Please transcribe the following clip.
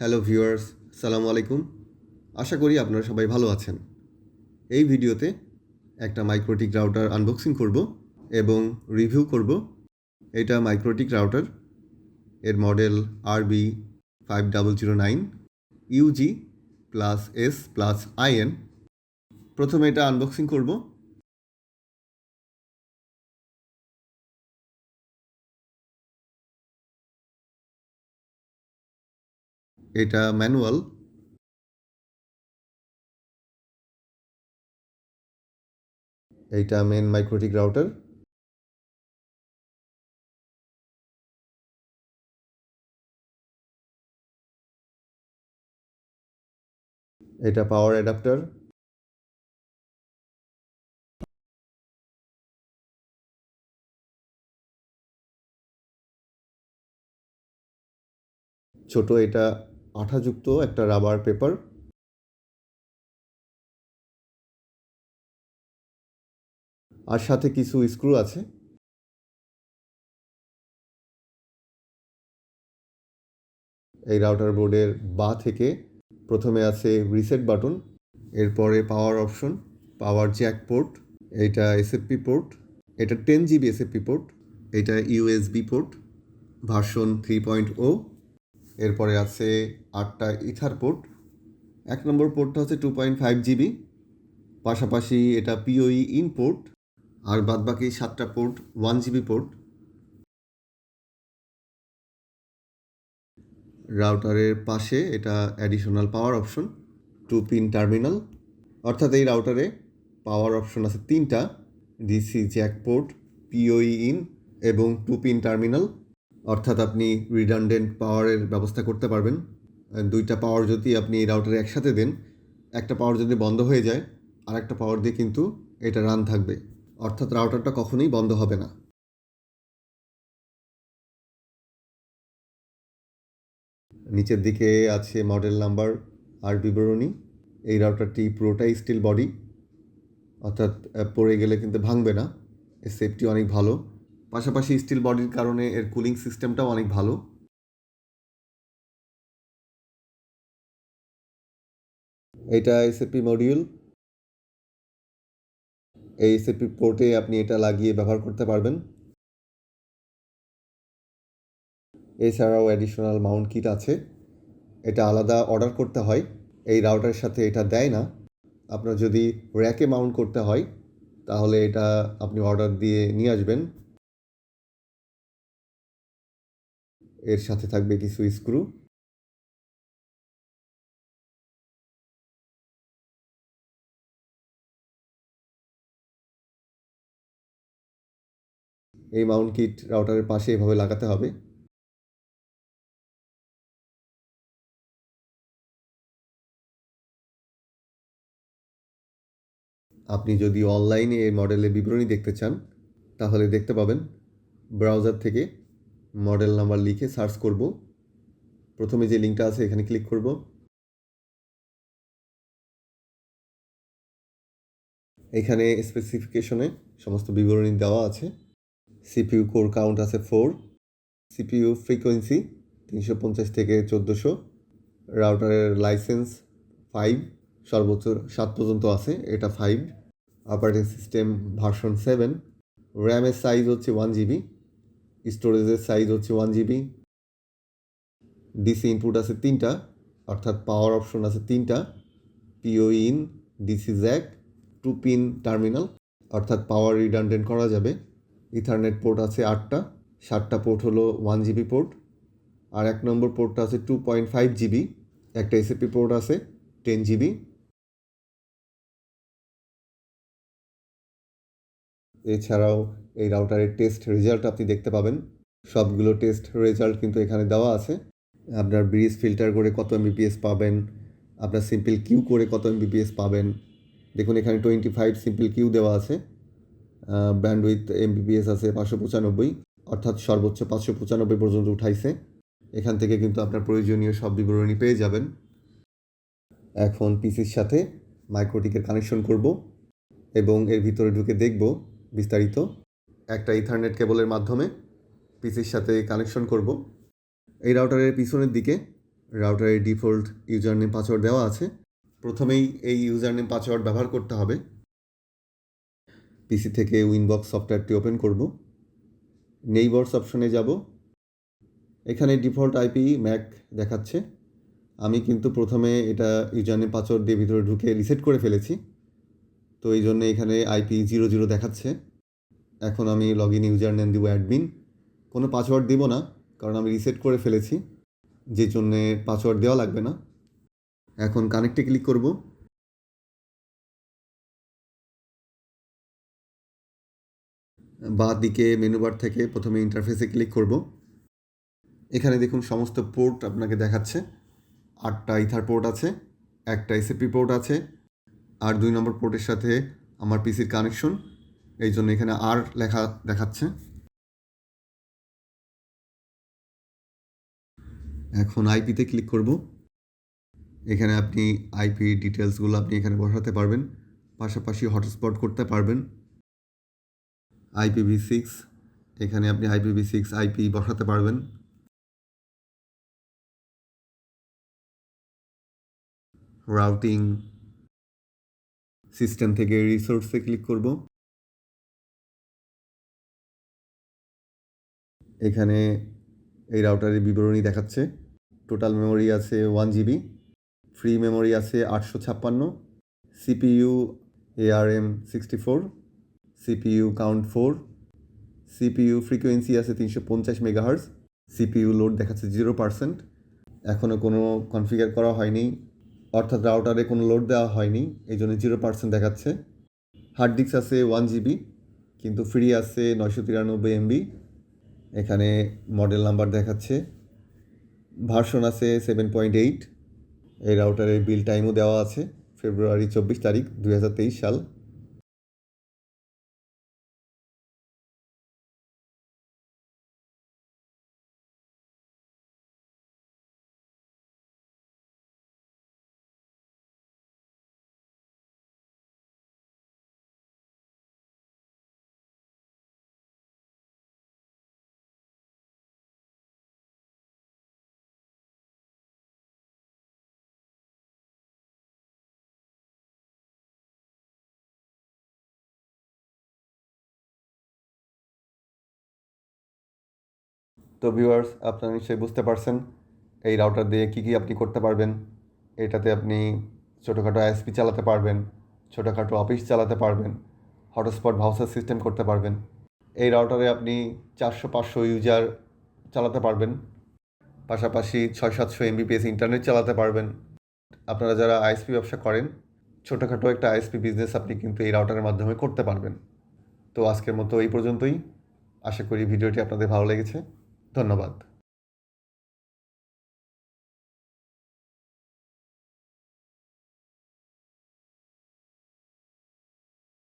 Hello viewers, সালামু আলাইকুম। আশা করি আপনারা সবাই ভালো আছেন। এই ভিডিওতে একটা মাইক্রোটিক রাউটার আনবক্সিং করব এবং রিভিউ করব। এটা মাইক্রোটিক রাউটার, এর model R B five double zero nine UG plus S plus IN প্রথমে এটা আনবক্সিং করব। এটা ম্যানুয়াল। এইটা মেন মাইক্রোটিক রাউটার এটা পাওয়ার অ্যাডাপ্টার ছোট এটা আঠাযুক্ত একটা রাবার পেপার আর সাথে কিছু স্ক্রু আছে। এই রাউটার বোর্ডের বা থেকে প্রথমে আছে রিসেট বাটন এরপরে power option power jack port এইটা এসএফপি পোর্ট এটা টেন জিবি এসএফপি পোর্ট এটা USB port version three point o এরপরে আছে আটটা ইথার পোর্ট এক নম্বর পোর্টটা হচ্ছে টু পয়েন্ট ফাইভ জিবি পাশাপাশি এটা পিওই ইন পোর্ট আর বাদবাকি সাতটা পোর্ট ওয়ান জিবি পোর্ট রাউটারের পাশে এটা additional power option two pin terminal অর্থাৎ এই রাউটারে পাওয়ার অপশন আছে তিনটা DC jack port PoE in এবং টু পিন টার্মিনাল অর্থাৎ আপনি রিডান্ডেন্ট পাওয়ারের ব্যবস্থা করতে পারবেন। দুইটা পাওয়ার যদি আপনি এই রাউটারে একসাথে দেন, একটা পাওয়ার যদি বন্ধ হয়ে যায় আর একটা পাওয়ার দিয়ে কিন্তু এটা রান থাকবে। অর্থাৎ রাউটারটা কখনোই বন্ধ হবে না। নিচের দিকে আছে মডেল নাম্বার আর বিবরণী। এই রাউটারটি পুরোটাই স্টিল বডি অর্থাৎ পড়ে গেলে কিন্তু ভাঙবে না। এর সেফটি অনেক ভালো। পাশাপাশি স্টিল বডির কারণে এর কুলিং সিস্টেমটাও অনেক ভালো। এটা এসএপি মডিউল এই এসএপি পোর্টে আপনি এটা লাগিয়ে ব্যবহার করতে পারবেন। এছাড়াও অ্যাডিশনাল মাউন্ট কিট আছে। এটা আলাদা অর্ডার করতে হয়। এই রাউটারের সাথে এটা দেয় না। আপনার যদি র্যাকে মাউন্ট করতে হয়, তাহলে এটা আপনি অর্ডার দিয়ে নিয়ে আসবেন। এর সাথে থাকবে কিছু স্ক্রু এই মাউন্ট কিট রাউটারের পাশে এভাবে লাগাতে হবে। আপনি যদি অনলাইনে এই মডেলের বিবরণী দেখতে চান, তাহলে দেখতে পাবেন, ব্রাউজার থেকে মডেল নাম্বার লিখে সার্চ করব। প্রথমে যে লিঙ্কটা আছে, এখানে ক্লিক করব। এখানে স্পেসিফিকেশনে সমস্ত বিবরণী দেওয়া আছে। সিপিইউ কোর কাউন্ট আছে ফোর, সিপিইউ ফ্রিকোয়েন্সি তিনশো পঞ্চাশ থেকে চোদ্দোশো, রাউটারের লাইসেন্স ফাইভ, সর্বোচ্চ সাত পর্যন্ত আছে, এটা five, operating system version seven র্যামের সাইজ হচ্ছে ওয়ান জিবি স্টোরেজের সাইজ হচ্ছে ওয়ান জিবি, ডিসি ইনপুট আছে তিনটা, অর্থাৎ পাওয়ার অপশন আছে তিনটা PoE in, DC jack, two pin terminal, অর্থাৎ পাওয়ার রিডান্ডেন্ট করা যাবে। ইথারনেট পোর্ট আছে আটটা, সাতটা পোর্ট হলো ওয়ান জিবি পোর্ট, আর এক নম্বর পোর্টটা আছে টু পয়েন্ট ফাইভ জিবি একটা এসএপি পোর্ট আছে টেন জিবি এছাড়াও এই রাউটারের টেস্ট রেজাল্ট আপনি দেখতে পাবেন। সবগুলো টেস্ট রেজাল্ট কিন্তু এখানে দেওয়া আছে। আপনার ব্রিজ ফিল্টার করে কত এমবিপিএস পাবেন, আপনার সিম্পল কিউ করে কত এমবিপিএস পাবেন। দেখুন এখানে টোয়েন্টি ফাইভ সিম্পল কিউ দেওয়া আছে। ব্যান্ডউইথ এমবিপিএস আছে পাঁচশো পঁচানব্বই, অর্থাৎ সর্বোচ্চ পাঁচশো পঁচানব্বই পর্যন্ত উঠাইছে। এখান থেকে কিন্তু আপনার প্রয়োজনীয় সব বিবরণী পেয়ে যাবেন। এখন পিসির সাথে মাইক্রোটিকের কানেকশন করব এবং এর ভিতরে ঢুকে দেখব বিস্তারিত। একটা ইথারনেট কেবলের মাধ্যমে পিসির সাথে কানেকশন করব। এই রাউটারের পিছনের দিকে রাউটারের ডিফল্ট ইউজার নেম পাসওয়ার্ড দেওয়া আছে। প্রথমেই এই ইউজার নেম পাসওয়ার্ড ব্যবহার করতে হবে। পিসি থেকে উইনবক্স সফটওয়্যারটি ওপেন করব। নেইবার্স অপশনে যাব। এখানে ডিফল্ট আইপি ম্যাক দেখাচ্ছে। আমি কিন্তু প্রথমে এটা ইউজার নেম পাসওয়ার্ড দিয়ে ভিতরে ঢুকে রিসেট করে ফেলেছি। তো এই জন্য এখানে আইপি জিরো জিরো দেখাচ্ছে। এখন আমি লগ ইন ইউজার নেম দিব অ্যাডমিন কোনো পাসওয়ার্ড দিব না, কারণ আমি রিসেট করে ফেলেছি। যে জন্যে পাসওয়ার্ড দেওয়া লাগবে না। এখন কানেক্টে ক্লিক করব। বাঁ দিকে মেনু বার থেকে প্রথমে ইন্টারফেসে ক্লিক করব। এখানে দেখুন সমস্ত পোর্ট আপনাকে দেখাচ্ছে। আটটা ইথার পোর্ট আছে, একটা এসএপি পোর্ট আছে, আর দুই নম্বর পোর্টের সাথে আমার পিসির কানেকশন এই জন্য এখানে আর লেখা দেখাচ্ছে। এখন আইপিতে ক্লিক করব। এখানে আপনি আইপি ডিটেলসগুলো আপনি এখানে বসাতে পারবেন। পাশাপাশি হটস্পট করতে পারবেন। আইপিভি সিক্স এখানে আপনি আইপিভি সিক্স আইপি বসাতে পারবেন। রাউটিং সিস্টেম থেকে রিসোর্সে ক্লিক করব। এখানে এই রাউটারের বিবরণী দেখাচ্ছে। টোটাল মেমোরি আছে ওয়ান জিবি ফ্রি মেমোরি আছে আটশো ছাপ্পান্ন CPU ARM sixty four CPU count four CPU frequency আছে তিনশো পঞ্চাশ মেগাহার্স সিপিইউ লোড দেখাচ্ছে জিরো পার্সেন্ট এখনও কোনো কনফিগার করা হয়নি, অর্থাৎ রাউটারে কোনো লোড দেওয়া হয়নি এই জন্য জিরো পার্সেন্ট দেখাচ্ছে। হার্ড ডিস্ক আছে ওয়ান জিবি কিন্তু ফ্রি আছে নয়শো তিরানব্বই এমবি এখানে মডেল নাম্বার দেখাচ্ছে। ভার্সন আছে সেভেন পয়েন্ট এইট এই রাউটারের বিল টাইমও দেওয়া আছে ফেব্রুয়ারি চব্বিশ তারিখ দুই হাজার তেইশ সাল। তো ভিউয়ার্স আপনারা নিশ্চয়ই বুঝতে পারছেন এই রাউটার দিয়ে কী কী আপনি করতে পারবেন। এটাতে আপনি ছোটোখাটো আইএসপি চালাতে পারবেন, ছোটোখাটো অফিস চালাতে পারবেন হটস্পট ভাউসার সিস্টেম করতে পারবেন। এই রাউটারে আপনি চারশো পাঁচশো ইউজার চালাতে পারবেন। পাশাপাশি ছয় সাতশো এমবিপিএস ইন্টারনেট চালাতে পারবেন। আপনারা যারা আইএসপি ব্যবসা করেন, ছোটোখাটো একটা আইএসপি বিজনেস আপনি কিন্তু এই রাউটারের মাধ্যমে করতে পারবেন। তো আজকের মতো এই পর্যন্তই। আশা করি ভিডিওটি আপনাদের ভালো লেগেছে। ধন্যবাদ।